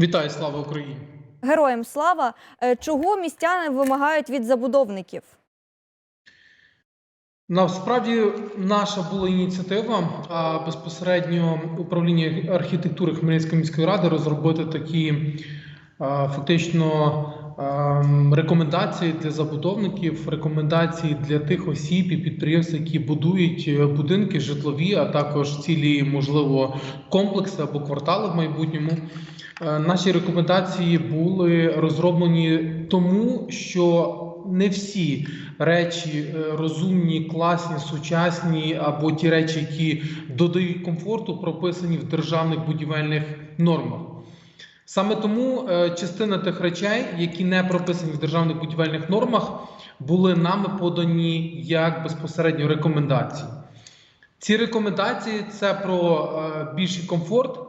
Вітаю, слава Україні! Героям слава! Е, Чого містяни вимагають від забудовників? Насправді наша була ініціатива, а безпосередньо управління архітектури Хмельницької міської ради розробити такі фактично рекомендації для забудовників, рекомендації для тих осіб і підприємств, які будують е, будинки житлові, а також цілі, можливо, комплекси або квартали в майбутньому. Е, Наші рекомендації були розроблені тому, що не всі речі е, розумні, класні, сучасні або ті речі, які додають комфорту, прописані в державних будівельних нормах. Саме тому е, частина тих речей, які не прописані в державних будівельних нормах, були нами подані як безпосередньо рекомендації. Ці рекомендації це про е, більший комфорт,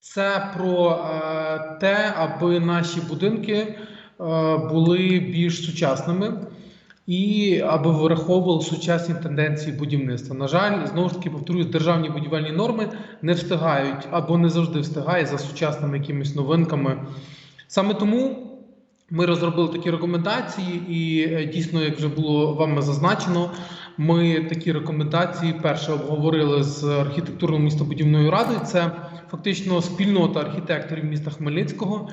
це про е, те, аби наші будинки були більш сучасними і аби враховували сучасні тенденції будівництва. На жаль, знову ж таки повторюю, державні будівельні норми не встигають або не завжди встигають за сучасними якимись новинками. Саме тому ми розробили такі рекомендації, і е, дійсно, як вже було вами зазначено, ми такі рекомендації перше обговорили з архітектурно містобудівною радою. Це фактично спільнота архітекторів міста Хмельницького.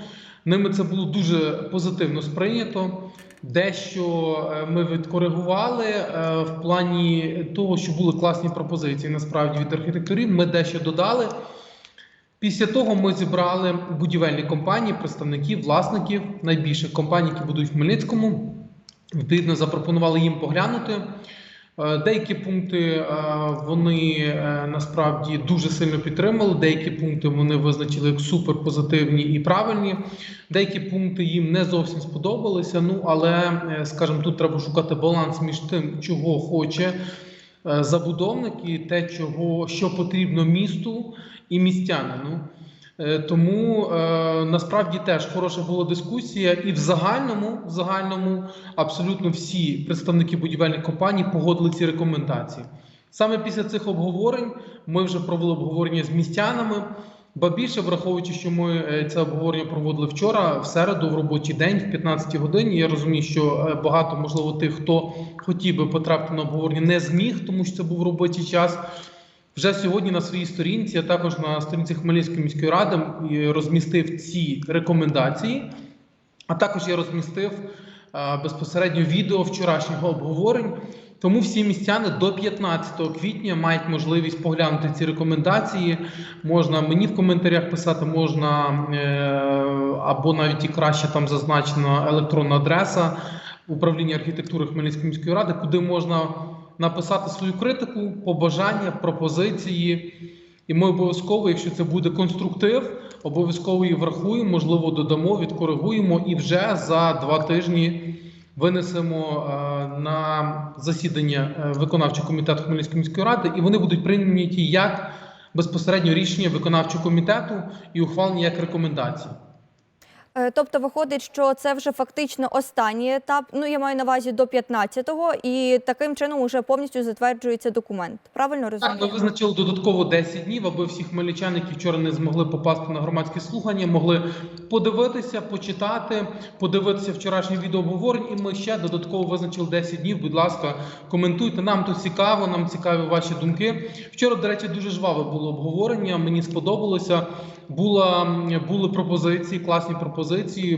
Ними це було дуже позитивно сприйнято. Дещо е, ми відкоригували е, в плані того, що були класні пропозиції насправді від архітекторів. Ми дещо додали. Після того ми зібрали будівельні компанії, представників, власників найбільших компаній, які будуть в Хмельницькому. Відповідно, запропонували їм поглянути. Е, Деякі пункти е, вони е, насправді дуже сильно підтримали. Деякі пункти вони визначили як суперпозитивні і правильні. Деякі пункти їм не зовсім сподобалися. Ну але, скажімо, тут треба шукати баланс між тим, чого хоче забудовник, і те, чого що потрібно місту і містянину. Е, Тому е, насправді теж хороша була дискусія, і в загальному, в загальному абсолютно всі представники будівельних компаній погодили ці рекомендації. Саме після цих обговорень ми вже провели обговорення з містянами. Ба більше, враховуючи, що ми е, це обговорення проводили вчора, в середу, в робочий день, в 15 годині. Я розумію, що багато можливо тих, хто хотів би потрапити на обговорення, не зміг, тому що це був робочий час. Вже сьогодні на своїй сторінці, а також на сторінці Хмельницької міської ради розмістив ці рекомендації. А також я розмістив безпосередньо відео вчорашнього обговорень. Тому всі містяни до 15 квітня мають можливість поглянути ці рекомендації. Можна мені в коментарях писати, можна е, або навіть і краще там зазначена електронна адреса управління архітектури Хмельницької міської ради, куди можна написати свою критику, побажання, пропозиції. І ми обов'язково, якщо це буде конструктив, обов'язково її врахуємо, можливо, додамо, відкоригуємо і вже за два тижні винесемо е, на засідання е, виконавчого комітету Хмельницької міської ради, і вони будуть прийняті як безпосередньо рішення виконавчого комітету і ухвалені як рекомендації. Е, Тобто виходить, що це вже фактично останній етап. Ну я маю на увазі до 15-го, і таким чином вже повністю затверджується документ. Правильно Так, ми визначили додатково 10 днів, аби всі хмельничани, які вчора не змогли попасти на громадські слухання, могли подивитися, почитати, подивитися вчорашнє відео обговорень. І ми ще додатково визначили 10 днів. Будь ласка, коментуйте. Нам тут цікаво, нам цікаві ваші думки. Вчора, до речі, дуже жваве було обговорення. Мені сподобалося. Була були пропозиції, класні пропозиції.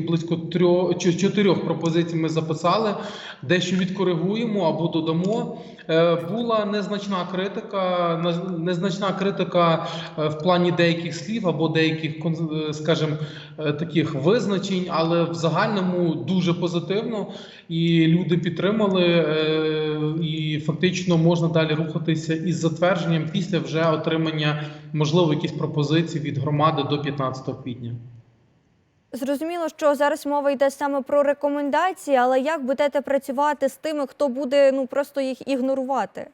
Близько трьох чи чотирьох пропозицій ми записали. Дещо відкоригуємо або додамо. Е, Була незначна критика, нез- незначна критика е, в плані деяких слів або деяких, е, скажімо, таких визначень, але в загальному дуже позитивно. І люди підтримали, і фактично можна далі рухатися із затвердженням після вже отримання, можливо, якісь пропозиції від громади до 15 квітня. Зрозуміло, що зараз мова йде саме про рекомендації, але як будете працювати з тими, хто буде ну просто їх ігнорувати?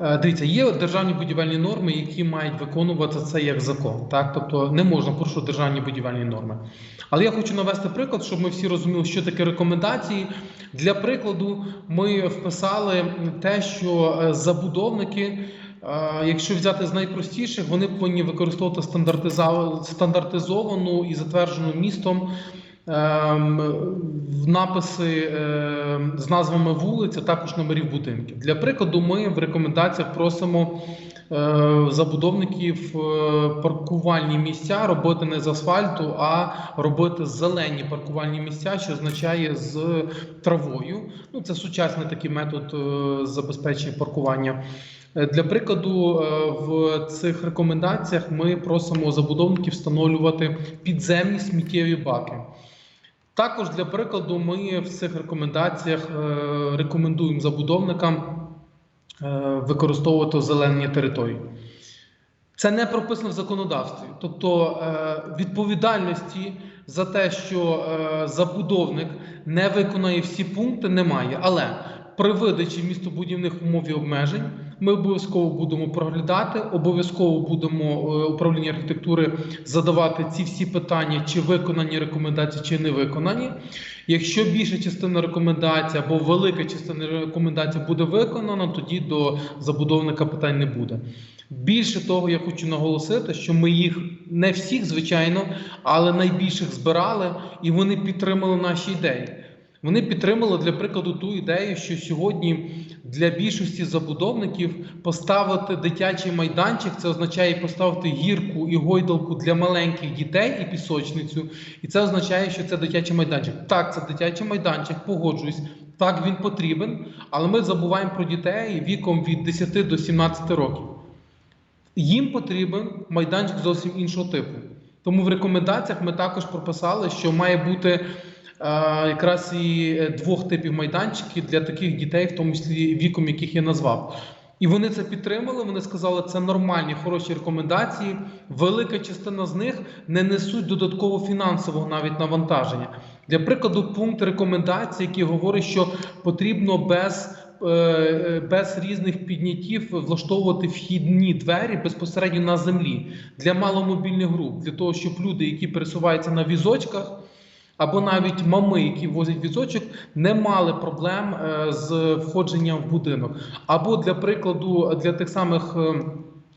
Е, Дивіться, є державні будівельні норми, які мають виконувати це як закон. Так, тобто не можна порушувати державні будівельні норми. Але я хочу навести приклад, щоб ми всі розуміли, що таке рекомендації. Для прикладу, ми вписали те, що е, забудовники Якщо взяти з найпростіших, вони повинні використовувати стандартизовану і затверджену містом ем, написи ем, з назвами вулиць, а також номерів будинків. Для прикладу, ми в рекомендаціях просимо е, забудовників е, паркувальні місця робити не з асфальту, а робити зелені паркувальні місця, що означає з травою. Ну, це сучасний такий метод е, забезпечення паркування. Е, Для прикладу, е, в цих рекомендаціях ми просимо забудовників встановлювати підземні сміттєві баки. Також для прикладу, ми в цих рекомендаціях е, рекомендуємо забудовникам використовувати озеленені території. Це не прописано в законодавстві. Тобто відповідальності за те, що забудовник не виконає всі пункти, немає. Але при видачі містобудівних умов і обмежень ми обов'язково будемо проглядати, обов'язково будемо е, управління архітектури задавати ці всі питання, чи виконані рекомендації, чи не виконані. Якщо більша частина рекомендацій або велика частина рекомендацій буде виконана, тоді до забудовника питань не буде. Більше того, я хочу наголосити, що ми їх не всіх, звичайно, але найбільших збирали, і вони підтримали наші ідеї. Вони підтримали для прикладу ту ідею, що сьогодні для більшості забудовників поставити дитячий майданчик це означає поставити гірку і гойдалку для маленьких дітей і пісочницю. І це означає, що це дитячий майданчик. Так, це дитячий майданчик, погоджуюсь. Так, він потрібен, але ми забуваємо про дітей віком від 10 до 17 років. Їм потрібен майданчик зовсім іншого типу. Тому в рекомендаціях ми також прописали, що має бути якраз і е, двох типів майданчиків для таких дітей, в тому числі віком, яких я назвав. І вони це підтримали. Вони сказали, це нормальні, хороші рекомендації. Велика частина з них не несуть додатково фінансового навіть навантаження. Для прикладу, пункт рекомендацій, який говорить, що потрібно без е, без різних підняттів влаштовувати вхідні двері безпосередньо на землі для маломобільних груп, для того, щоб люди, які пересуваються на візочках, або навіть мами, які возять візочок, не мали проблем е, з входженням в будинок. Або для прикладу, для тих самих е,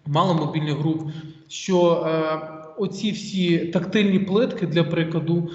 маломобільних груп, що е, оці всі тактильні плитки для прикладу,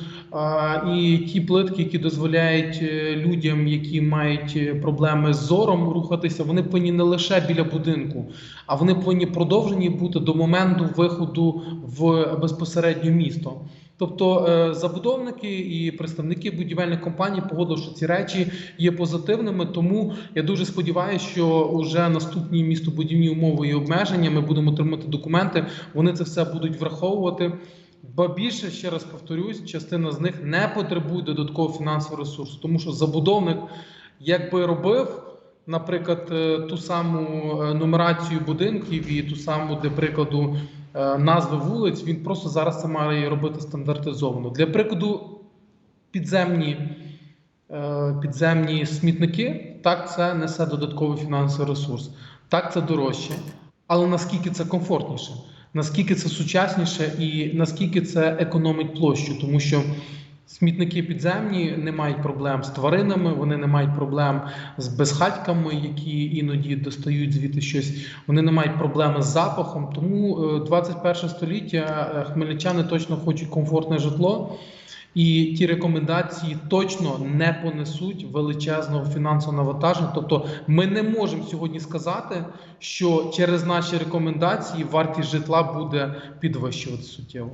і ті плитки, які дозволяють людям, які мають проблеми з зором рухатися, вони повинні не лише біля будинку, а вони повинні продовжені бути до моменту виходу в безпосередньо місто. Тобто е, забудовники і представники будівельних компаній погодили, що ці речі є позитивними. Тому я дуже сподіваюся, що вже наступні містобудівні умови і обмеження ми будемо отримати документи. Вони це все будуть враховувати. Ба більше ще раз повторюсь, частина з них не потребує додаткового фінансового ресурсу, тому що забудовник, якби робив, наприклад, е, ту саму е, нумерацію будинків і ту саму, для прикладу, назви вулиць, він просто зараз це має робити стандартизовано. Для прикладу, підземні, е, підземні смітники, так, це несе додатковий фінансовий ресурс. Так, це дорожче, але наскільки це комфортніше? наскільки це сучасніше і наскільки це економить площу, тому що смітники підземні не мають проблем з тваринами, вони не мають проблем з безхатьками, які іноді достають звідти щось. Вони не мають проблеми з запахом. Тому е, 21 століття е, хмельничани точно хочуть комфортне житло. І ті рекомендації точно не понесуть величезного фінансового навантаження. Тобто, ми не можемо сьогодні сказати, що через наші рекомендації вартість житла буде підвищувати суттєво.